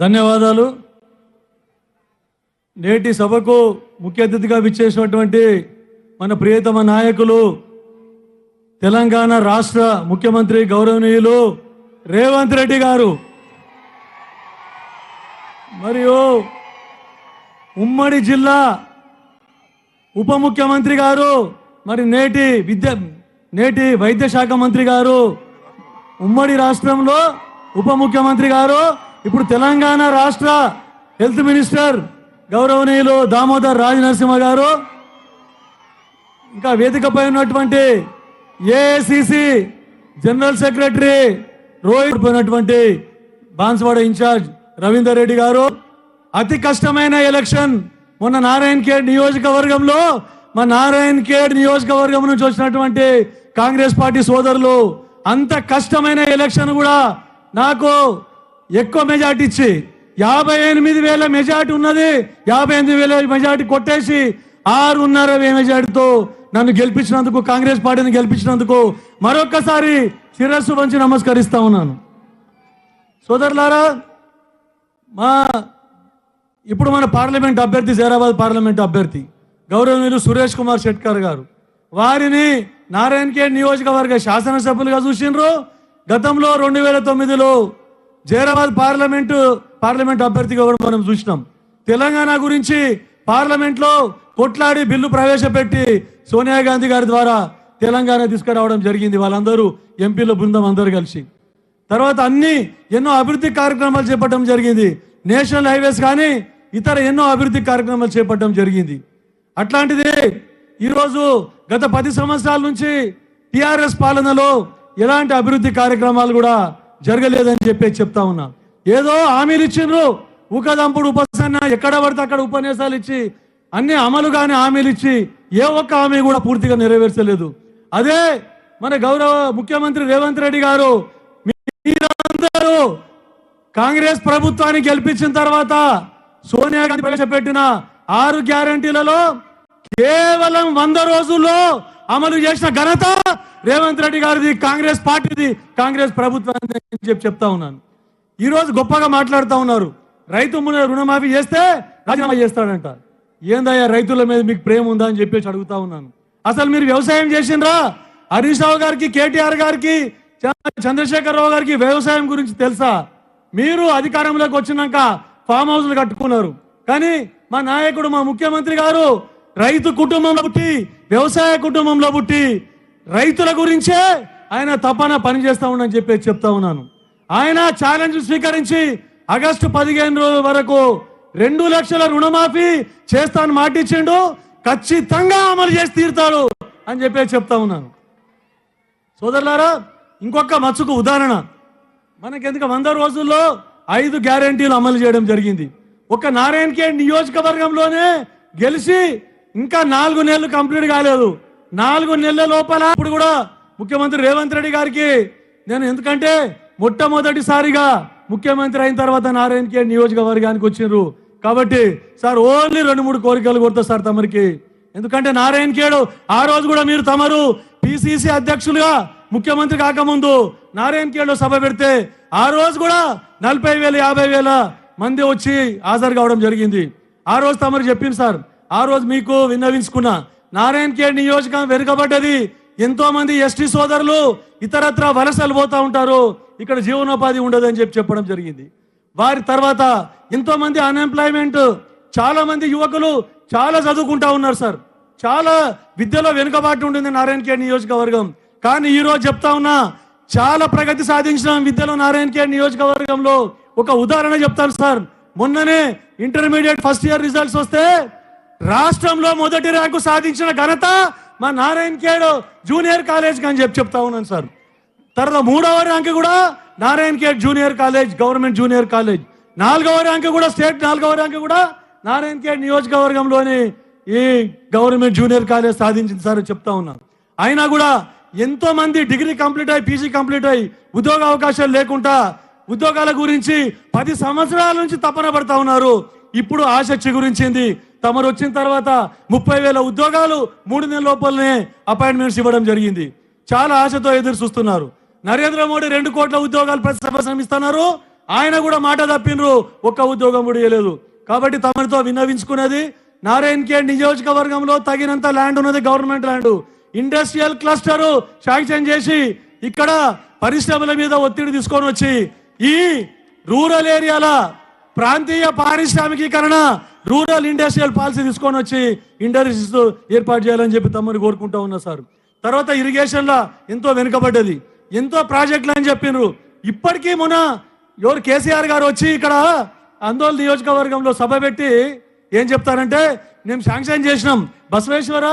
ధన్యవాదాలు. నేటి సభకు ముఖ్య అతిథిగా విచ్చేసినటువంటి మన ప్రియతమ నాయకులు తెలంగాణ రాష్ట్ర ముఖ్యమంత్రి గౌరవనీయులు రేవంత్ రెడ్డి గారు. మరియు ఉమ్మడి జిల్లా ఉప ముఖ్యమంత్రి గారు మరి నేటి విద్య నేటి వైద్య శాఖ మంత్రి గారు ఉమ్మడి రాష్ట్రంలో ఉప ముఖ్యమంత్రి గారు ఇప్పుడు తెలంగాణ రాష్ట్ర హెల్త్ మినిస్టర్ గౌరవనీయులు దామోదర్ రాజనరసింహ గారు ఇంకా వేదికపై ఉన్నటువంటి ఏఐసిసి జనరల్ సెక్రటరీ రోహిత్ పోయినటువంటి బాన్స్వాడ ఇన్ఛార్జ్ రవీందర్ రెడ్డి గారు. అతి కష్టమైన ఎలక్షన్ మొన్న నారాయణ ఖేడ్ నియోజకవర్గంలో మా నారాయణ ఖేడ్ నియోజకవర్గం నుంచి వచ్చినటువంటి కాంగ్రెస్ పార్టీ సోదరులు అంత కష్టమైన ఎలక్షన్ కూడా నాకు ఎక్కువ మెజార్టీ ఇచ్చి. యాభై ఎనిమిది వేల మెజార్టీ ఉన్నది. యాభై ఎనిమిది వేల మెజార్టీ కొట్టేసి ఆరున్నర వేల మెజార్టీతో నన్ను గెలిపించినందుకు కాంగ్రెస్ పార్టీని గెలిపించినందుకు మరొక్కసారి శిరస్సు వంచి నమస్కరిస్తా ఉన్నాను. సోదరులారా మా ఇప్పుడు మన పార్లమెంట్ అభ్యర్థి జైరాబాద్ పార్లమెంట్ అభ్యర్థి గౌరవనీయులు సురేష్ కుమార్ షెట్కర్ గారు. వారిని నారాయణ ఖేడ్ నియోజకవర్గ శాసనసభ్యులుగా చూసిండ్రు. గతంలో రెండు వేల తొమ్మిదిలో జైరాబాద్ పార్లమెంటు పార్లమెంట్ అభ్యర్థిగా కూడా మనం చూసినాం. తెలంగాణ గురించి పార్లమెంట్లో కొట్లాడి బిల్లు ప్రవేశపెట్టి సోనియా గాంధీ గారి ద్వారా తెలంగాణ తీసుకురావడం జరిగింది వాళ్ళందరూ ఎంపీల బృందం అందరూ కలిసి. తర్వాత అన్ని ఎన్నో అభివృద్ధి కార్యక్రమాలు చేపట్టడం జరిగింది. నేషనల్ హైవేస్ కానీ ఇతర ఎన్నో అభివృద్ధి కార్యక్రమాలు చేపట్టడం జరిగింది. అట్లాంటిది ఈరోజు గత పది సంవత్సరాల నుంచి టిఆర్ఎస్ పాలనలో ఎలాంటి అభివృద్ధి కార్యక్రమాలు కూడా జరగలేదని చెప్పి చెప్తా ఉన్నా. ఏదో హామీలు ఇచ్చిండ్రు. ఊకదంపుడు ఉపసన్న ఎక్కడ పడితే అక్కడ ఉపన్యాసాలు ఇచ్చి అన్ని అమలుగానే హామీలు ఇచ్చి ఏ ఒక్క హామీ కూడా పూర్తిగా నెరవేర్చలేదు. అదే మన గౌరవ ముఖ్యమంత్రి రేవంత్ రెడ్డి గారు మీరందరూ కాంగ్రెస్ ప్రభుత్వాన్ని గెలిపించిన తర్వాత సోనియా గాంధీ ప్రవేశపెట్టిన ఆరు గ్యారంటీలలో కేవలం వంద రోజుల్లో అమలు చేసిన ఘనత రేవంత్ రెడ్డి గారిది కాంగ్రెస్ పార్టీది కాంగ్రెస్ ప్రభుత్వాన్ని అని చెప్పి చెప్తా ఉన్నాను. ఈరోజు గొప్పగా మాట్లాడుతూ ఉన్నారు. రైతు ముందు రుణమాఫీ చేస్తే రాజీనామా చేస్తాడంట. ఏందయ్యా రైతుల మీద మీకు ప్రేమ ఉందా అని చెప్పేసి అడుగుతా ఉన్నాను. అసలు మీరు వ్యవసాయం చేసిండ్రా? హరీష్ రావు గారికి కేటీఆర్ గారికి చ- చంద్రశేఖరరావు గారికి వ్యవసాయం గురించి తెలుసా? మీరు అధికారంలోకి వచ్చినాక ఫామ్ హౌస్లు కట్టుకున్నారు. కానీ మా నాయకుడు మా ముఖ్యమంత్రి గారు రైతు కుటుంబంలో పుట్టి వ్యవసాయ కుటుంబంలో పుట్టి రైతుల గురించే ఆయన తపన పని చేస్తా ఉండని చెప్పి చెప్తా ఉన్నాను. ఆయన ఛాలెంజ్ స్వీకరించి ఆగస్టు పదిహేను రోజుల వరకు రెండు లక్షల రుణమాఫీ చేస్తాను మాటిచ్చిండు ఖచ్చితంగా అమలు చేసి తీరుతాడు అని చెప్పి చెప్తా ఉన్నాను. సోదరులారా ఇంకొక మచ్చుకు ఉదాహరణ. మనకెందుకు వంద రోజుల్లో ఐదు గ్యారంటీలు అమలు చేయడం జరిగింది. ఒక నారాయణ నియోజకవర్గంలోనే గెలిచి ఇంకా నాలుగు నెలలు కంప్లీట్ కాలేదు. నాలుగు నెలల లోపల ఇప్పుడు కూడా ముఖ్యమంత్రి రేవంత్ రెడ్డి గారికి నేను ఎందుకంటే మొట్టమొదటిసారిగా ముఖ్యమంత్రి అయిన తర్వాత నారాయణ కే నియోజకవర్గానికి వచ్చిండ్రు. కాబట్టి సార్ ఓన్లీ రెండు మూడు కోరికలు కొడతా సార్ తమరికి. ఎందుకంటే నారాయణ కేడు ఆ రోజు కూడా మీరు తమరు పిసిసి అధ్యక్షులుగా ముఖ్యమంత్రి కాకముందు నారాయణ ఖేడ్లో సభ పెడితే ఆ రోజు కూడా నలభై వేల యాభై వేల మంది వచ్చి హాజరు కావడం జరిగింది. ఆ రోజు తమరు చెప్పింది సార్. ఆ రోజు మీకు విన్నవించుకున్నా. నారాయణ ఖేడ్ నియోజకం వెనుకబడ్డది. ఎంతో మంది ఎస్టీ సోదరులు ఇతరత్ర వలసలు పోతూ ఉంటారు. ఇక్కడ జీవనోపాధి ఉండదని చెప్పి చెప్పడం జరిగింది. వారి తర్వాత ఎంతో మంది అన్ఎంప్లాయ్మెంట్ చాలా మంది యువకులు చాలా చదువుకుంటా ఉన్నారు సార్. చాలా విద్యలో వెనుకబాటు ఉంటుంది నారాయణ ఖేడ్ నియోజకవర్గం. కానీ ఈ రోజు చెప్తా ఉన్నా చాలా ప్రగతి సాధించిన విద్యలో నారాయణ ఖేడ్ నియోజకవర్గంలో ఒక ఉదాహరణ చెప్తాను సార్. మొన్ననే ఇంటర్మీడియట్ ఫస్ట్ ఇయర్ రిజల్ట్స్ వస్తే రాష్ట్రంలో మొదటి ర్యాంకు సాధించిన ఘనత మా నారాయణ ఖేడ్ జూనియర్ కాలేజ్ అని చెప్పి చెప్తా ఉన్నాను సార్. తర్వాత మూడవ ర్యాంక్ కూడా Narayan Khed junior college government junior college. నాలుగవ ర్యాంక్ కూడా స్టేట్ నాలుగవ ర్యాంక్ కూడా నారాయణ ఖేడ్ నియోజకవర్గంలోని ఈ గవర్నమెంట్ జూనియర్ కాలేజ్ సాధించింది సార్ అని చెప్తా ఉన్నాను అయినా కూడా ఎంతో మంది డిగ్రీ కంప్లీట్ అయ్యి పీజీ కంప్లీట్ అయ్యి ఉద్యోగ అవకాశాలు లేకుండా ఉద్యోగాల గురించి పది సంవత్సరాల నుంచి తపన పడతా ఉన్నారు. ఇప్పుడు ఆసక్తి గురించింది తమరు వచ్చిన తర్వాత ముప్పై వేల ఉద్యోగాలు మూడు నెలల లోపలనే అపాయింట్మెంట్స్ ఇవ్వడం జరిగింది. చాలా ఆశతో ఎదురు చూస్తున్నారు. నరేంద్ర మోడీ రెండు కోట్ల ఉద్యోగాలు ప్రతి సంవత్సరం ఇస్తున్నారు ఆయన కూడా మాట తప్పినరు. ఒక్క ఉద్యోగం కూడా ఇవ్వలేదు. కాబట్టి తమరితో విన్నవించుకునేది నారాయణ కే నియోజకవర్గంలో తగినంత ల్యాండ్ ఉన్నది government land. Industrial cluster sanction చేసి ఇక్కడ పరిశ్రమల మీద ఒత్తిడి తీసుకొని వచ్చి ఈ రూరల్ ఏరియాల ప్రాంతీయ పారిశ్రామికీకరణ రూరల్ ఇండస్ట్రియల్ పాలసీ తీసుకొని వచ్చి ఇండస్ట్రీస్ ఏర్పాటు చేయాలని చెప్పి తమ్ముని కోరుకుంటా ఉన్నా సార్. తర్వాత ఇరిగేషన్లో ఎంతో వెనుకబడ్డది. ఎంతో ప్రాజెక్టులు అని చెప్పినారు ఇప్పటికీ మొన్న ఎవరు కేసీఆర్ గారు వచ్చి ఇక్కడ ఆందోళన నియోజకవర్గంలో సభ పెట్టి ఏం చెప్తారంటే మేము శాంక్షన్ చేసినాం. బసవేశ్వర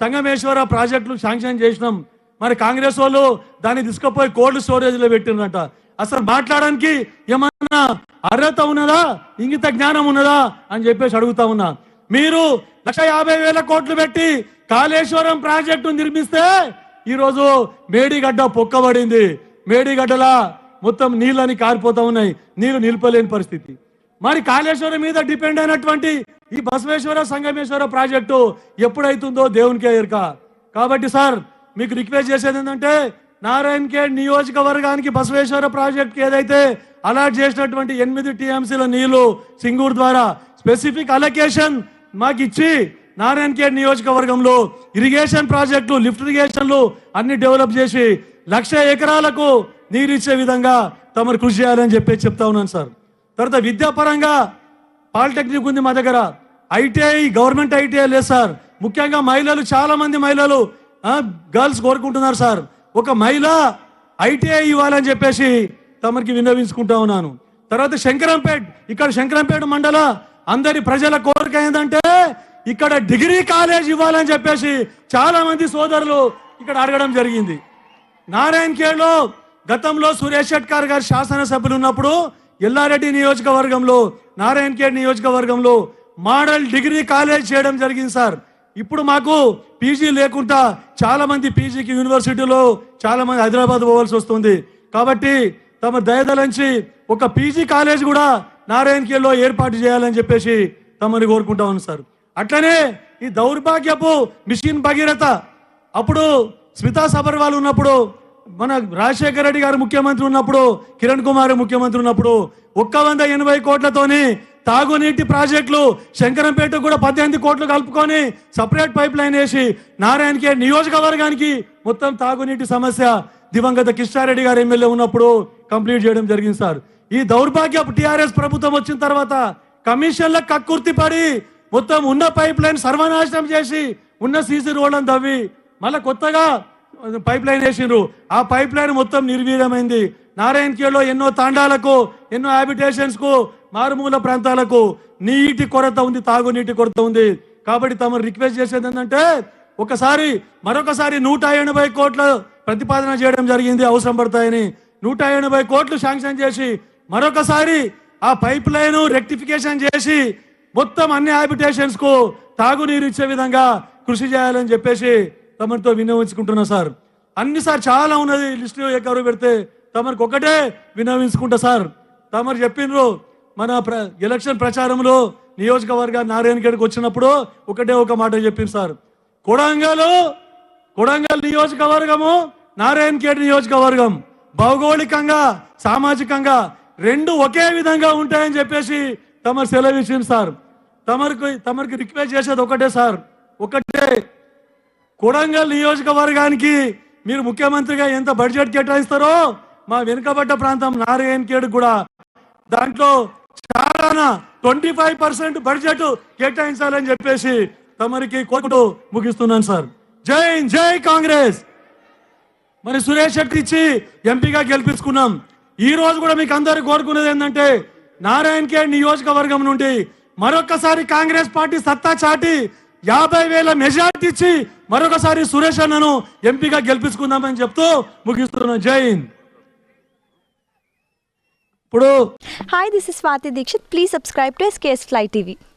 సంగమేశ్వర ప్రాజెక్టులు శాంక్షన్ చేసినాం. మరి కాంగ్రెస్ వాళ్ళు దాన్ని తీసుకుపోయి కోల్డ్ స్టోరేజ్లో పెట్టిండ్రంట. అసలు మాట్లాడడానికి ఏమన్నా అర్హత ఉన్నదా? ఇంగిత జ్ఞానం ఉన్నదా? అని చెప్పేసి అడుగుతా ఉన్నా. మీరు లక్ష యాభై వేల కోట్లు పెట్టి కాళేశ్వరం ప్రాజెక్టు నిర్మిస్తే ఈరోజు మేడిగడ్డ పొక్కబడింది. మేడిగడ్డలా మొత్తం నీళ్ళని కారిపోతా ఉన్నాయి. నీళ్ళు నిలిపలేని పరిస్థితి. మరి కాళేశ్వరం మీద డిపెండ్ అయినటువంటి ఈ బసవేశ్వర సంగమేశ్వర ప్రాజెక్టు ఎప్పుడైతుందో దేవునికే ఎరుక. కాబట్టి సార్ మీకు రిక్వెస్ట్ చేసేది ఏంటంటే నారాయణ ఖేడ్ నియోజకవర్గానికి బసవేశ్వర ప్రాజెక్ట్ ఏదైతే అలాట్ చేసినటువంటి ఎనిమిది టీఎంసీల నీళ్ళు సింగూర్ ద్వారా స్పెసిఫిక్ అలొకేషన్ మాకు ఇచ్చి నారాయణ ఖేడ్ నియోజకవర్గంలో ఇరిగేషన్ ప్రాజెక్టులు లిఫ్ట్ ఇరిగేషన్లు అన్ని డెవలప్ చేసి లక్ష ఎకరాలకు నీరు ఇచ్చే విధంగా తమరు కృషి చేయాలని చెప్పి చెప్తా ఉన్నాను సార్. తర్వాత విద్యాపరంగా పాలిటెక్నిక్ ఉంది మా దగ్గర. ఐటీఐ గవర్నమెంట్ ఐటీఐ లేదు సార్. ముఖ్యంగా మహిళలు చాలా మంది మహిళలు గర్ల్స్ కోరుకుంటున్నారు సార్. ఒక మహిళ ఐటీఐ ఇవ్వాలని చెప్పేసి తమరికి విన్నవించుకుంటా ఉన్నాను. తర్వాత శంకరంపేట్ ఇక్కడ శంకరంపేట మండల అందరి ప్రజల కోరిక ఏంటంటే ఇక్కడ డిగ్రీ కాలేజ్ ఇవ్వాలని చెప్పేసి చాలా మంది సోదరులు ఇక్కడ అడగడం జరిగింది. నారాయణ ఖేడ్లో గతంలో సురేష్ షెట్కార్ గారు శాసనసభ్యులు ఉన్నప్పుడు ఎల్లారెడ్డి నియోజకవర్గంలో నారాయణ ఖేడ్ నియోజకవర్గంలో మోడల్ డిగ్రీ కాలేజ్ చేయడం జరిగింది సార్. ఇప్పుడు మాకు పీజీ లేకుండా చాలా మంది పీజీకి యూనివర్సిటీలో చాలా మంది హైదరాబాద్ పోవాల్సి వస్తుంది. కాబట్టి తమ దయదలంచి ఒక పీజీ కాలేజ్ కూడా నారాయణ ఏర్పాటు చేయాలని చెప్పేసి తమని కోరుకుంటా ఉన్నాను సార్. అట్లనే ఈ దౌర్భాగ్యపు మిషన్ భగీరథ అప్పుడు స్మితా సబర్వాల్ ఉన్నప్పుడు మన రాజశేఖర రెడ్డి గారు ముఖ్యమంత్రి ఉన్నప్పుడు కిరణ్ కుమార్ ముఖ్యమంత్రి ఉన్నప్పుడు ఒక్క వంద ఎనభై కోట్లతోని తాగునీటి ప్రాజెక్టులు శంకరంపేట కూడా పద్దెనిమిది కోట్లు కలుపుకొని సపరేట్ పైప్ లైన్ వేసి నారాయణకే నియోజకవర్గానికి మొత్తం తాగునీటి సమస్య దివంగత కిష్టారెడ్డి గారు ఎమ్మెల్యే ఉన్నప్పుడు కంప్లీట్ చేయడం జరిగింది సార్. ఈ దౌర్భాగ్యపు టిఆర్ఎస్ ప్రభుత్వం వచ్చిన తర్వాత కమిషన్ల కక్కుర్తి పడి మొత్తం ఉన్న పైప్ లైన్ సర్వనాశనం చేసి ఉన్న సీసీ రోడ్లను తవ్వి మళ్ళీ కొత్తగా పైప్ లైన్ వేసిండ్రు. ఆ పైప్ లైన్ మొత్తం నిర్వీర్యమైంది. కేలో ఎన్నో తాండాలకు ఎన్నో హ్యాబిటేషన్స్కు మారుమూల ప్రాంతాలకు నీటి కొరత ఉంది తాగునీటి కొరత ఉంది. కాబట్టి తమ రిక్వెస్ట్ చేసేది ఏంటంటే ఒకసారి మరొకసారి నూట ఎనభై కోట్ల ప్రతిపాదన చేయడం జరిగింది అవసరం పడతాయని. నూట ఎనభై కోట్లు శాంక్షన్ చేసి మరొకసారి ఆ పైప్ లైన్ రెక్టిఫికేషన్ చేసి మొత్తం అన్ని హ్యాబిటేషన్స్కు తాగునీరు ఇచ్చే విధంగా కృషి చేయాలని చెప్పేసి తమరితో వినియోగించుకుంటున్నా సార్. అన్ని సార్ చాలా ఉన్నది. లిస్ట్ ఎక్కరు పెడితే తమరికి ఒకటే వినియోగించుకుంటా సార్. తమరు చెప్పిండ్రు మన ప్ర ఎలక్షన్ ప్రచారంలో నియోజకవర్గ నారాయణగఢ్కి వచ్చినప్పుడు ఒకటే ఒక మాట చెప్పింది సార్. కొడంగల్ కొడంగల్ నియోజకవర్గము నారాయణఖేడ్ నియోజకవర్గం. భౌగోళికంగా సామాజికంగా రెండు ఒకే విధంగా ఉంటాయని చెప్పేసి తమరు సెలవు ఇచ్చింది సార్. తమరికి తమరికి రిక్వెస్ట్ చేసేది ఒకటే సార్. ఒకటే కొడంగల్ నియోజకవర్గానికి మీరు ముఖ్యమంత్రిగా ఎంత బడ్జెట్ కేటాయిస్తారో మా వెనుకబడ్డ ప్రాంతం నారాయణఖేడ్ కూడా. దాంట్లో చాలా ట్వంటీ ఫైవ్ పర్సెంట్ బడ్జెట్ కేటాయించాలని చెప్పేసి తమరికి కోరుకుంటూ ముగిస్తున్నాను సార్. జై జై కాంగ్రెస్! మరి సురేష్ శెట్టి ఇచ్చి ఎంపీగా గెలిపించుకున్నాం. ఈ రోజు కూడా మీకు అందరు కోరుకునేది ఏంటంటే నారాయణ ఖేడ్ నియోజకవర్గం నుండి మరొకసారి కాంగ్రెస్ పార్టీ సత్తా చాటి యాభై వేల మెజార్టీ ఇచ్చి మరొకసారి సురేష్ అన్నను ఎంపీగా గెలిపించుకుందామని చెప్తూ ముగిస్తున్నాను. జై హింద్. ఇప్పుడు hi this is Swathi Dixit please subscribe to SKS fly TV